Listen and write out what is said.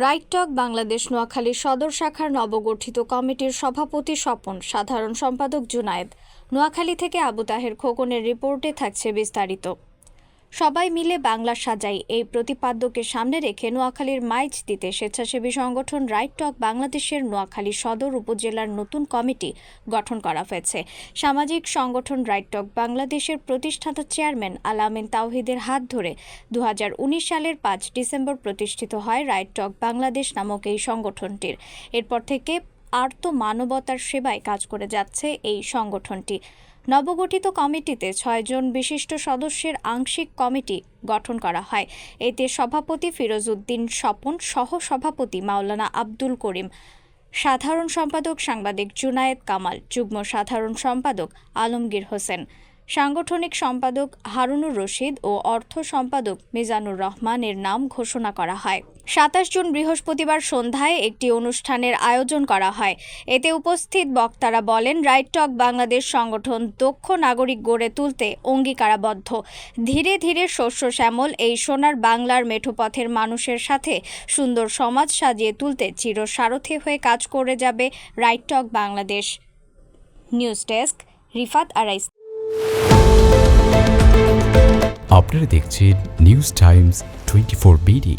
রাইটটক বাংলাদেশ নোয়াখালী সদর শাখার নবগঠিত কমিটির সভাপতি স্বপন, সাধারণ সম্পাদক জুনায়েদ। নোয়াখালী থেকে আবু তাহের খোকনের রিপোর্টে থাকছে বিস্তারিত। সবাই মিলে বাংলা সাজাই। এই প্রতিপাদ্যকে সামনে রেখে নোয়াখালীর মাইজ দিতে স্বেচ্ছাসেবী সংগঠন রাইট টক বাংলাদেশের নোয়াখালী সদর উপজেলার নতুন কমিটি গঠন করা হয়েছে। সামাজিক সংগঠন রাইট টক বাংলাদেশের প্রতিষ্ঠাতা চেয়ারম্যান আলামিন তাওহিদের হাত ধরে দু হাজার উনিশ সালের পাঁচ ডিসেম্বর প্রতিষ্ঠিত হয় রাইট টক বাংলাদেশ নামক এই সংগঠনটির। এরপর থেকে আর্ত মানবতার সেবায় কাজ করে যাচ্ছে এই সংগঠনটি। নবগঠিত কমিটিতে ছয়জন বিশিষ্ট সদস্যের আংশিক কমিটি গঠন করা হয়। এতে সভাপতি ফিরোজ উদ্দিন স্বপন সহ সভাপতি মাওলানা আব্দুল করিম, সাধারণ সম্পাদক সাংবাদিক জুনায়েদ কামাল, যুগ্ম সাধারণ সম্পাদক আলমগীর হোসেন। সাংগঠনিক সম্পাদক হারুনুর রশিদ ও অর্থ সম্পাদক মিজানুর রহমানের নাম ঘোষণা করা হয়। সাতাশ জুন বৃহস্পতিবার সন্ধ্যায় একটি অনুষ্ঠানের আয়োজন করা হয়। এতে উপস্থিত বক্তারা বলেন, রাইট টক বাংলাদেশ সংগঠন দক্ষ নাগরিক গড়ে তুলতে অঙ্গীকারাবদ্ধ। ধীরে ধীরে শস্য শ্যামল এই সোনার বাংলার মেঠোপথের মানুষের সাথে সুন্দর সমাজ সাজিয়ে তুলতে চিরসারথি হয়ে কাজ করে যাবে right talk Bangladesh. News desk, Rifat আরাইস আপনারা দেখছেন news times twenty four BD